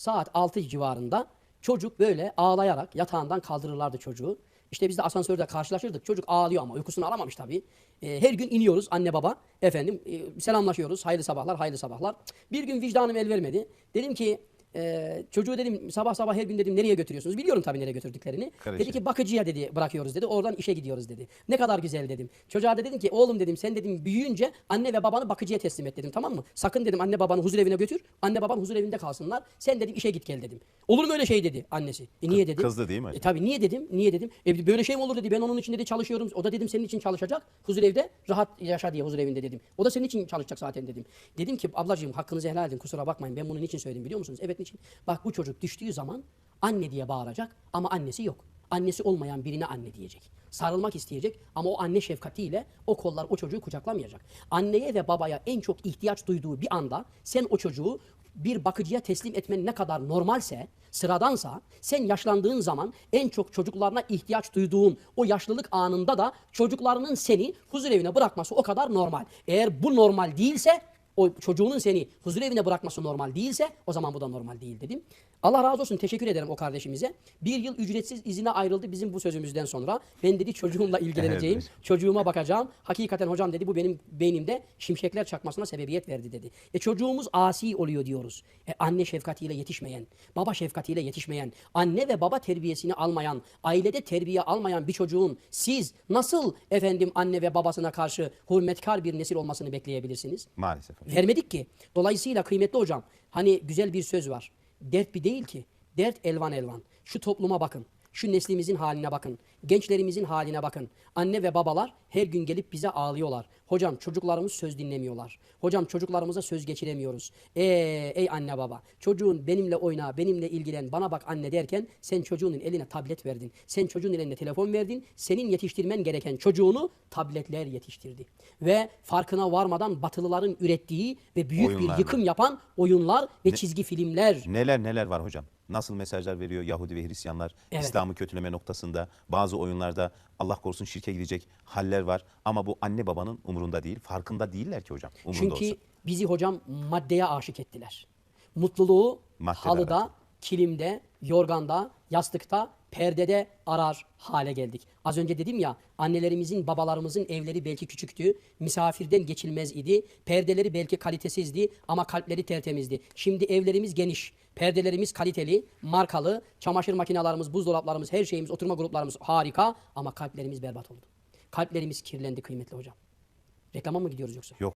saat 6 civarında çocuk böyle ağlayarak yatağından kaldırırlardı çocuğu. İşte biz de asansörde karşılaşırdık. Çocuk ağlıyor ama uykusunu alamamış tabii. Ee, her gün iniyoruz anne baba. Efendim e, selamlaşıyoruz. Hayırlı sabahlar, hayırlı sabahlar. Bir gün vicdanım el vermedi. Dedim ki e, çocuğu dedim sabah sabah her gün dedim nereye götürüyorsunuz? Biliyorum tabii nereye götürdüklerini. Kreşe. Dedi ki bakıcıya dedi bırakıyoruz dedi. Oradan işe gidiyoruz dedi. Ne kadar güzel dedim. Çocuğa da dedim ki oğlum dedim sen dedim büyüyünce anne ve babanı bakıcıya teslim et dedim tamam mı? Sakın dedim anne babanı huzur evine götür. Anne baban huzur evinde kalsınlar. Sen dedim işe git gel dedim. Olur mu öyle şey dedi annesi. E niye dedim? kızdı değil mi E tabii niye dedim? Niye dedim? E böyle şey mi olur dedi. Ben onun için dedi çalışıyorum. O da dedim senin için çalışacak. Huzur evde rahat yaşa diye huzur evinde dedim. O da senin için çalışacak zaten dedim. Dedim ki ablacığım hakkınızı helal edin. Kusura bakmayın. Ben bunu niçin söyledim biliyor musunuz? Evet niçin? Bak bu çocuk düştüğü zaman anne diye bağıracak ama annesi yok. Annesi olmayan birine anne diyecek. Sarılmak isteyecek ama o anne şefkatiyle o kollar o çocuğu kucaklamayacak. Anneye ve babaya en çok ihtiyaç duyduğu bir anda sen o çocuğu bir bakıcıya teslim etmen ne kadar normalse, sıradansa sen yaşlandığın zaman en çok çocuklarına ihtiyaç duyduğun o yaşlılık anında da çocuklarının seni huzur evine bırakması o kadar normal. Eğer bu normal değilse o çocuğunun seni huzur evine bırakması normal değilse o zaman bu da normal değil dedim. Allah razı olsun teşekkür ederim o kardeşimize. Bir yıl ücretsiz izine ayrıldı bizim bu sözümüzden sonra. Ben dedi çocuğumla ilgileneceğim, Evet. çocuğuma bakacağım. Hakikaten hocam dedi bu benim beynimde şimşekler çakmasına sebebiyet verdi dedi. E çocuğumuz asi oluyor diyoruz. E anne şefkatiyle yetişmeyen, baba şefkatiyle yetişmeyen, anne ve baba terbiyesini almayan, ailede terbiye almayan bir çocuğun siz nasıl efendim anne ve babasına karşı hürmetkar bir nesil olmasını bekleyebilirsiniz? Maalesef. Vermedik ki. Dolayısıyla kıymetli hocam hani güzel bir söz var. Dert bir değil ki. Dert elvan elvan. Şu topluma bakın. Şu neslimizin haline bakın. Gençlerimizin haline bakın. Anne ve babalar her gün gelip bize ağlıyorlar. Hocam çocuklarımız söz dinlemiyorlar. Hocam çocuklarımıza söz geçiremiyoruz. Ee, ey anne baba çocuğun benimle oyna, benimle ilgilen, bana bak anne derken sen çocuğunun eline tablet verdin. Sen çocuğun eline telefon verdin. Senin yetiştirmen gereken çocuğunu tabletler yetiştirdi. Ve farkına varmadan batılıların ürettiği ve büyük Oyunlarla. bir yıkım yapan oyunlar ve çizgi filmler. Neler neler var hocam. Nasıl mesajlar veriyor Yahudi ve Hristiyanlar Evet. İslam'ı kötüleme noktasında. Bazı oyunlarda Allah korusun şirke gidecek haller var. Ama bu anne babanın umurunda değil. Farkında değiller ki hocam. Umurunda Çünkü olsa. bizi hocam maddeye aşık ettiler. Mutluluğu Maddede halıda, aratın. kilimde, yorganda, yastıkta, perdede arar hale geldik. Az önce dedim ya annelerimizin, babalarımızın evleri belki küçüktü, misafirden geçilmez idi, perdeleri belki kalitesizdi ama kalpleri tertemizdi. Şimdi evlerimiz geniş, perdelerimiz kaliteli, markalı, çamaşır makinelerimiz, buzdolaplarımız, her şeyimiz, oturma gruplarımız harika ama kalplerimiz berbat oldu. Kalplerimiz kirlendi kıymetli hocam. Reklama mı gidiyoruz yoksa? Yok